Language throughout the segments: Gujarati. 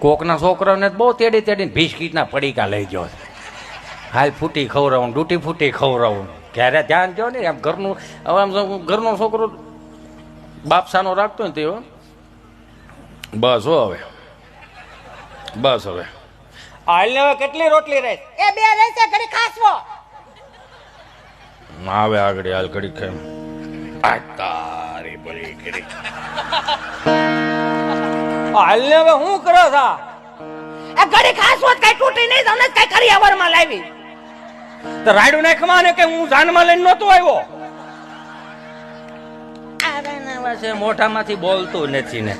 કોકના છોકરાઓને તો બહુ તેડી તેડીને બિસ્કીટના પડીકા લઈ ગયો હાલ ફૂટી ખવડાવું ડૂટી ફૂટી ખવડાવું. ક્યારે ધ્યાન દો ને આમ ઘરનું હવે આમ શું ઘરનો છોકરો બાપસાનો રાખતો ને તેઓ બસ હો હવે. બસ હવે. હાલને હવે કેટલી રોટલી રહે? એ બે રહેશે ઘડી ખાસવો. આવે આગળ હાલ ઘડી ખાય આ તારી બરી કરી હાલને હવે શું કરો છો? એ ઘડી ખાસ વાત કઈ તૂટી નહીં તમને કઈ કરી અવરમાં લાવી. તો રાયડું નાખવા ને કે હું જાનમાં લઈને નહોતો આવ્યો? વાસે મોઢામાંથી બોલતું નથી ને.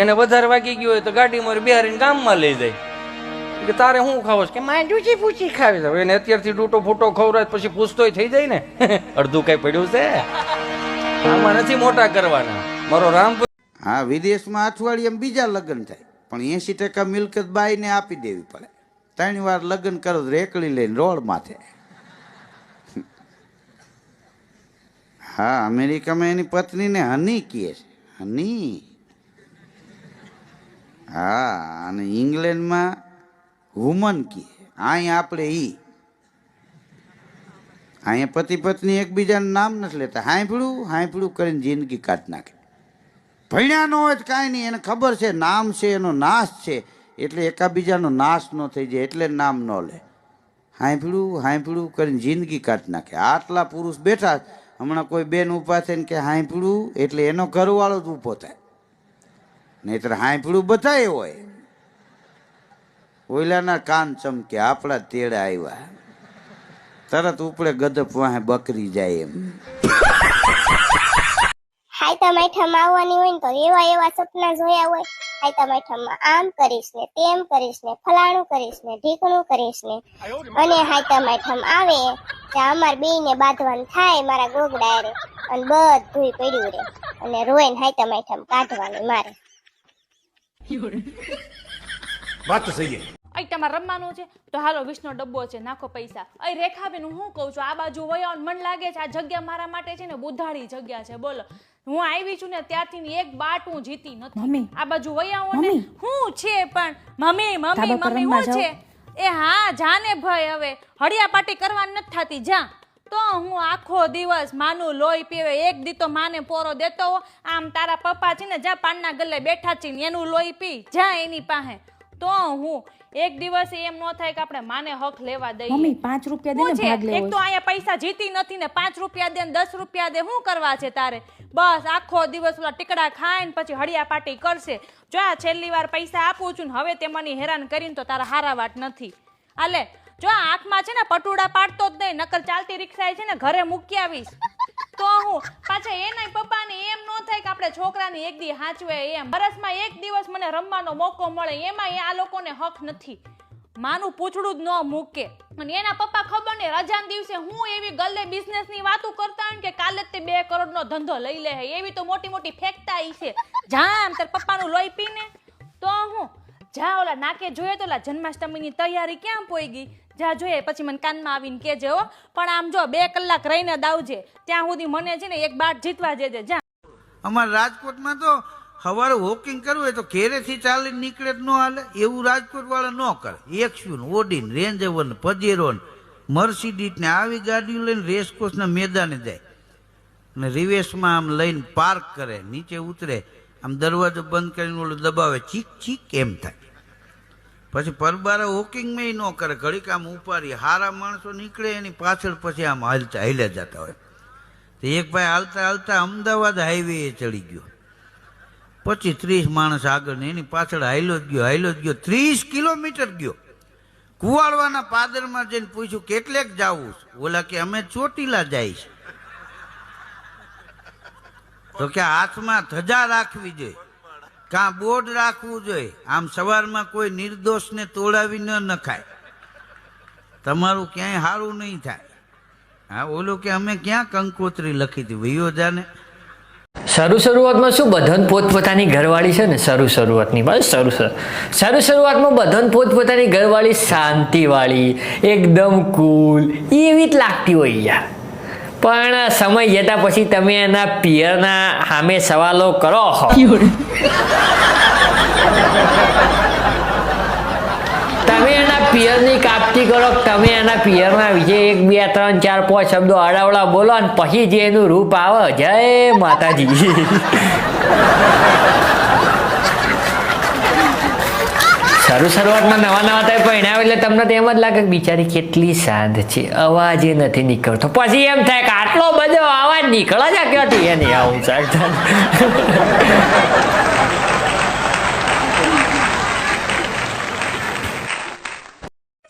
એને વધારે વાગી ગયું હોય તો ગાડી મારી બિહારીને ગામમાં લઈ જાય. કે તારે શું ખાવો છે? કે મારે ડૂચી પૂછી ખાવી હવે એને અત્યારથી ડૂટો ફૂટો ખવડાવે પછી પૂછતોય થઈ જાય ને. અડધું કઈ પડ્યું છે? આમાં નથી મોટા કરવાના. મારો રામ હા, વિદેશમાં અઠવાડિયે બીજા લગ્ન થાય. પણ એંસી ટકા મિલકત બાઈને આપી દેવી પડે. ત્રણ વાર લગ્ન કરો, રેકડી લઈને રોડ માથે. હા, અમેરિકામાં એની પત્નીને હની કહે છે. હની? હા, અને ઇંગ્લેન્ડમાં વુમન કહે. અહીંયા આપણે ઈ. અહીંયા પતિ પત્ની એકબીજાનું નામ નથી લેતા. હાંફળું હાંફળું કરીને જિંદગી કાઢ નાખે. ભણ્યા ન હોય તો કાંઈ નહીં, એને ખબર છે, નામ છે, એનો નાશ છે. એટલે એકાબીજાનો નાશ ન થઈ જાય, એટલે નામ ન લે. હાંફળું હાંફળું કરીને જિંદગી કાઢી નાખે. આટલા પુરુષ બેઠા, હમણાં કોઈ બેન ઊભા થઈને કે હાંફળું એટલે એનો ઘરવાળો જ ઊભો થાય. નહીતર હાંફળું બધાય હોય. ઓઈલાના કાન ચમકે, આપણા તેડા આવ્યા. તરત ઉપડે ગદપ વાહે બકરી જાય એમ. હાયતા માઠામાં આવવાની હોય ને તો એવા એવા સપના જોયા હોય. હાયતા માઠામાં આમ કરીશ ને તેમ કરીશ ને ફલાણું કરીશ ને ઢીકણું કરીશ ને. અને હાયતા માઠામાં આવે ત્યાં અમાર બેયને બાંધવાનું થાય મારા ગોગડા રે અને બધું પડ્યું રે. અને રોય ને હાયતા માઠામાં કાઢવાની મારે. અહીં તમારે રમવાનું છે? તો હાલો વિષ્ણુ ડબ્બો છે નાખો પૈસા. અહીં રેખાબેન હું શું કહું છું? આ બાજુ વયો મને લાગે છે આ જગ્યા મારા માટે છે ને બુધાળી જગ્યા છે. બોલો. હું આવી છું ને ત્યારથી એક બાટ હું જીતી નથી. મમ્મી. આ બાજુ વયાઓ ને હું છે પણ મમ્મી મમ્મી મમ્મી હું છે? એ હા જાને ભાઈ હવે હળિયા પાટી કરવાની નથી થતી જા. તો હું આખો દિવસ માનું લોહી પીવે એક દી તો માને પોરો દેતો હો. આમ તારા પપ્પા છે ને જા પાનના ગલ્લે બેઠા છે ને એનું લોહી પી. જા એની પાસે. તો હું એક દિવસ એમ ન થાય કે આપણે માને હક લેવા દઈએ. મમ્મી પાંચ રૂપિયા દે ને ભાગ લેવો એક તો અહીંયા પૈસા જીતી નથી ને પાંચ રૂપિયા દે ને દસ રૂપિયા દે શું કરવા છે તારે? બસ આખો દિવસ ઓલા ટીકડા ખાય ને પછી હળિયા પાટી કરશે. જો આ છેલ્લી વાર પૈસા આપું છું ને હવે તે મને હેરાન કરીને તો તારા હારા વાટ નથી. આલે જો આંખમાં છે ને પટુડા પાડતો જ નહીં નકર ચાલતી રિક્ષા છે ને ઘરે મૂકી આવીશ. તો હું પાછા એના પપ્પાને એમ ન થાય કે આપણે છોકરાની એક દી હાચવે એમ. વરસમાં એક દિવસ મને રમવાનો મોકો મળે એમાં આ લોકોને હક નથી. માનું પૂછડું જ ન મૂકે. અને એના પપ્પા ખબર ને રજાના દિવસે હું એવી ગલ્લે બિઝનેસની વાતો કરતા કે કાલે તે બે કરોડ નો ધંધો લઈ લે એવી તો મોટી મોટી ફેંકતા છે. જામ, તાર પપ્પાનું લોહી પીને. તો હું જા ઓલા નાકે જોઈએ તો ઓલા જન્માષ્ટમીની તૈયારી ક્યાં પોઈ ગઈ જા જોઈએ, પછી મને કાનમાં આવીને કહેજે હો. પણ આમ જો, બે કલાક રહીને દાવજે ત્યાં સુધી મને છે ને એક બાટ જીતવા દેજે જા. અમારે રાજકોટમાં તો સવારે વોકિંગ કરવું હોય તો ઘેરેથી ચાલીને નીકળે જ ન હાલે. એવું રાજકોટ વાળા ન કરે. XUV Audi Range Rover Pajero Mercedes ને આવી ગાડીઓ લઈને રેસકોર્સના મેદાને જાય. અને રિવેશમાં આમ લઈને પાર્ક કરે, નીચે ઉતરે. આમ દરવાજો બંધ કરીને ઓલું દબાવે, ચીક ચીક એમ થાય. પછી પરબારે વોકિંગમાં ન કરે, ઘડીક આમ ઉપાડી, હારા માણસો નીકળે, એની પાછળ પછી આમ હાલતા, હાલ્યા જતા હોય. તો એક ભાઈ હાલતા હાલતા અમદાવાદ હાઈવે ચડી ગયો. પછી ત્રીસ માણસ આગળ એની પાછળ હાઈલો જ ગયો હાઈલો જ ગયો, ત્રીસ કિલોમીટર ગયો. કુવાડવાના પાદરમાં જઈને પૂછ્યું, કેટલેક જાવું છે? ઓલા કે, અમે ચોટીલા જઈશ તો કે હાથમાં ધજા રાખવી જોઈએ. કાં બોર્ડ રાખવું જોઈએ. આમ સવારમાં કોઈ નિર્દોષને તોડાવી ન નખાય. તમારું ક્યાંય સારું નહીં થાય. હા, ઓલું કે અમે ક્યાં કંકોત્રી લખી હતી? વયો જાને શરૂ શરૂઆતમાં શું બધન પોતપોતાની ઘરવાળી છે ને? શરૂ શરૂઆતની. બસ શરૂ શરૂ. શરૂ શરૂઆતમાં બધન પોતપોતાની ઘરવાળી શાંતિવાળી, એકદમ કુલ એવી જ લાગતી હોય યાર. પણ સમય જતા પછી તમે એના પિયરના સામે સવાલો કરો હો. પિયરની કાપતી કરો, તમે એના પિયરના વિશે એક, બે, ત્રણ, ચાર, પાંચ શબ્દો અડાવડા બોલો અને પછી જે એનું રૂપ આવે, જય માતાજી. શરૂ શરૂઆતમાં નવા નવા થાય પરિણામ એટલે તમને તો એમ જ લાગે કે બિચારી કેટલી શાંત છે. અવાજ એ નથી નીકળતો. પછી એમ થાય કે આટલો બધો અવાજ નીકળે છે ક્યાંથી? એની આવું સાહેબ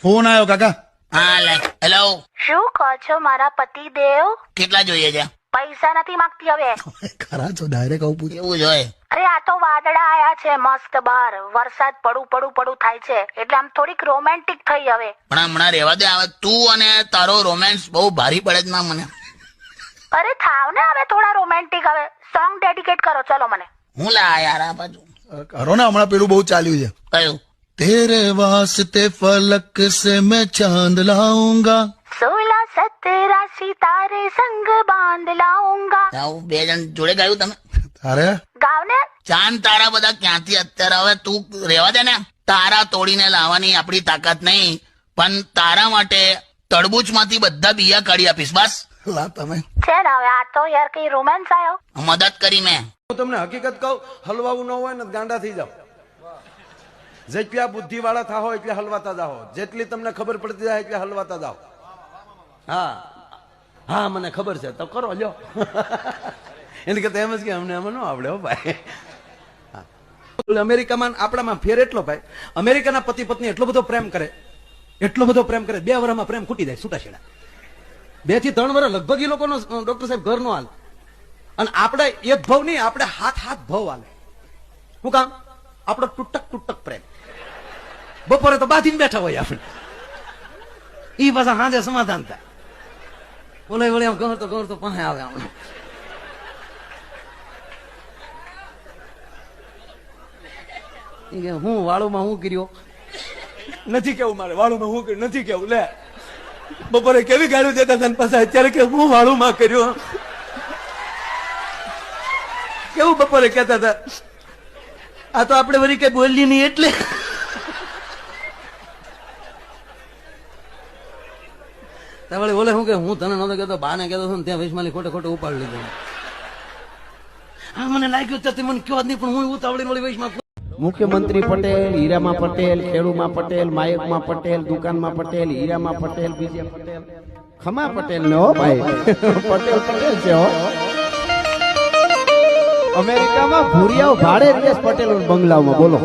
ફોન આવ્યો કાકા. હા લે. હેલો શું કહો છો મારા પતિ દેવ? કેટલા જોઈએ છે? પૈસા નથી માંગતી હવે. ખરા છો ડાયરેક્ટ આવું પૂછ્યું એવું જોઈએ અરે આ વાદળા આયા છે મસ્ત બાર. વરસાદ પડું પડું પડું થાય છે. એટલે આમ થોડીક રોમેન્ટિક થઈ હવે. પણ હમણાં રેવા દે આવે તું અને તારો રોમેન્સ બહુ ભારી પડે જ ના મને. અરે થાવ ને હવે થોડા રોમેન્ટિક હવે. સોંગ ડેડિકેટ કરો ચલો મને. હું લા યાર આ બાજુ. કરો ને હમણાં પેલું બહુ ચાલ્યું છે. કયું? તેરે વાસ્તે ફલક સે મેં ચાંદ લાઉંગા. સોલા સતરા સિતારે સંગ બાંધ લાઉંગા. બે જણ જોડે ગાયું તમે? અરે ગાવ ચાંદ તારા બધા ક્યાંથી અત્યારે? હવે તું રહેવા દે ને. તારા તોડીને લાવવાની આપણી તાકાત નહીં. પણ તારા માટે તડબૂચમાંથી બધા બિયા કાઢી આપીશ બસ. લા તમે. છે ને હવે આ તો યાર કઈ રોમેન્સ આવ્યો મદદ કરી મેં. હું તમને હકીકત કહું હલવાવું ન હોય ને ગાંડા થઈ જાવ જેટલા બુદ્ધિ વાળા થાઓ એટલે હલવાતા જાઓ. જેટલી તમને ખબર પડતી જાય એટલે હલવાતા જાઓ. હા. હા મને ખબર છે. તો કરો લ્યો. એને કરતા એમ જ કે અમને એમાં ન આવડે હો ભાઈ. અમેરિકામાં આપણામાં ફેર એટલો ભાઈ. અમેરિકાના પતિ પત્ની એટલો બધો પ્રેમ કરે. એટલો બધો પ્રેમ કરે, બે વર્ષમાં પ્રેમ ખૂટી જાય છૂટાછેડા બેથી ત્રણ વર્ષ લગભગ એ લોકોનો ડોક્ટર સાહેબ, ઘરનો હાલ. અને આપણે એક ભાવ નહીં આપણે હાથ હાથ ભાવ હાલે. શું કામ? આપણો તૂટક તૂટક પ્રેમ. બપોરે તો બાંધીને બેઠા હોય આપણે. એ પાછા સાંજે સમાધાન થાય. બોલે, વળી આમ ઘર તો ઘર તો પાસે આવે આમ ઈ કે હું વાળુમાં હું કર્યો? નથી કેવું મારે, વાળુમાં હું કર્યું? નથી કેવું, લે. બપોરે કેવી ગાળું દેતા હતા પાછા? અત્યારે કે હું વાળુમાં કર્યો? કેવું બપોરે કહેતા હતા? આ તો આપણે વળી કઈ બોલી નહીં એટલે. તાવળે બોલે શું કે, હું તને નતો કેતો બા ને કેતો ને ત્યાં વેશમાલી ખોટે ખોટે ઉપાડી લીધો. હા, મને લાગ્યું તો મને કયો નહીં, પણ હું ઉતાવળી વળી વેશમાં મુખ્યમંત્રી પટેલ, હીરામાં પટેલ, ખેડુમાં પટેલ, માયકમાં પટેલ, દુકાનમાં પટેલ, હીરામાં પટેલ, બીજે પટેલ. ખમા પટેલ ને હો ભાઈ. પટેલ પટેલ છે હો. અમેરિકામાં ભૂરિયાઓ ભાડે દેશ પટેલ બંગલામાં બોલો.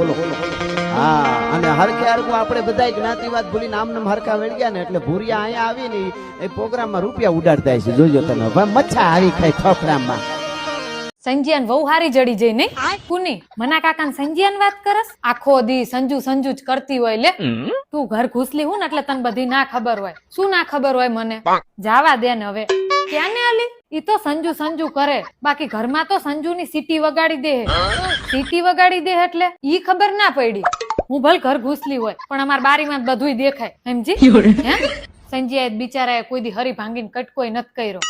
હા, અને હરખે હરખું આપણે બધા જ્ઞાતિવાદ ભૂલી નામ નામ હરખા વળી ગયા ને એટલે ભૂરિયા અહીંયા આવી ને એ પ્રોગ્રામમાં રૂપિયા ઉડાડતા છે. જોજો તમે. મચ્છા આવી ખાય થફડામાં સંજ્યાન બહુ હારી જડી જઈ નહીં. કુની મના કાકા સંજ્યાન વાત કરસ? આખો દી સંજુ સંજુ જ કરતી હોય લે. તું ઘર ઘૂસલી હું ને એટલે તને બધી ના ખબર હોય. શું ના ખબર હોય મને? જાવા દે ને હવે. ક્યાં ને આલી? ઈ તો સંજુ સંજુ કરે. બાકી ઘરમાં તો સંજુ ની સીટી વગાડી દે સીટી વગાડી દે એટલે ઈ ખબર ના પડી. હું ભલે ઘર ઘૂસલી હોય પણ અમાર બારીમાં બધુંય દેખાય. સમજી? હે? સંજ્યાએ બિચારાએ કોઈ દી હરી ભાંગીને કટકોય નત કર્યો.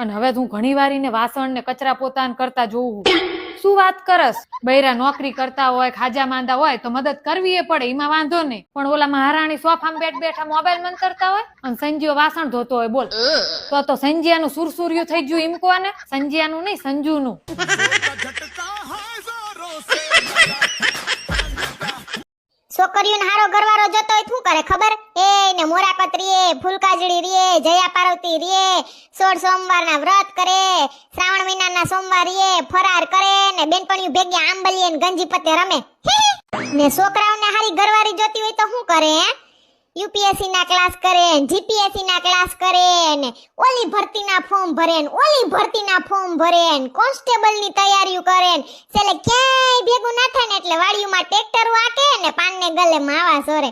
અને હવે હું ઘણી વાર વાસણ ને કચરા પોતાન કરતા જોઉં શું વાત કરસ? બૈરા નોકરી કરતા હોય, ખાજા માંદા હોય, તો મદદ કરવી એ પડે, એમાં વાંધો નહીં. પણ ઓલા મહારાણી સોફામાં બેઠ બેઠા મોબાઈલ મંતરતા હોય અને સંજીઓ વાસણ ધોતો હોય, બોલ. તો તો સંજિયાનું સુરસુર્યું થઈ ગયું એમ કોને સંજિયાનું નહીં, સંજુનું. છોકરીઓને હારો ઘરવાળો જતો હોય શું કરે ખબર? એ ને મોરાપત રીએ ફૂલકાજળી રીએ, જયા પાર્વતી રીએ, સોળ સોમવારના વ્રત કરે, શ્રાવણ મહિનાના સોમવાર રીએ, ફરાર કરે ને બેનપણીઓ ભેગી આંબલીએ ને ગંજી પતે રમે! ને છોકરાઓને હારી ઘરવાળી જોતી હોય તો શું કરે, હે? યુપીએસસી ના ક્લાસ કરે, જીપીએસસી ના ક્લાસ કરે ને ઓલી ભરતીના ફોર્મ ભરે ને, ઓલી ભરતીના ફોર્મ ભરે ને કોન્સ્ટેબલની તૈયારીઓ કરે ને. એટલે ક્યાંય ભેગું ના થાય ને એટલે વાડીઓમાં ટ્રેક્ટર વાકે ને પાન ને ગલે માવા સોરે.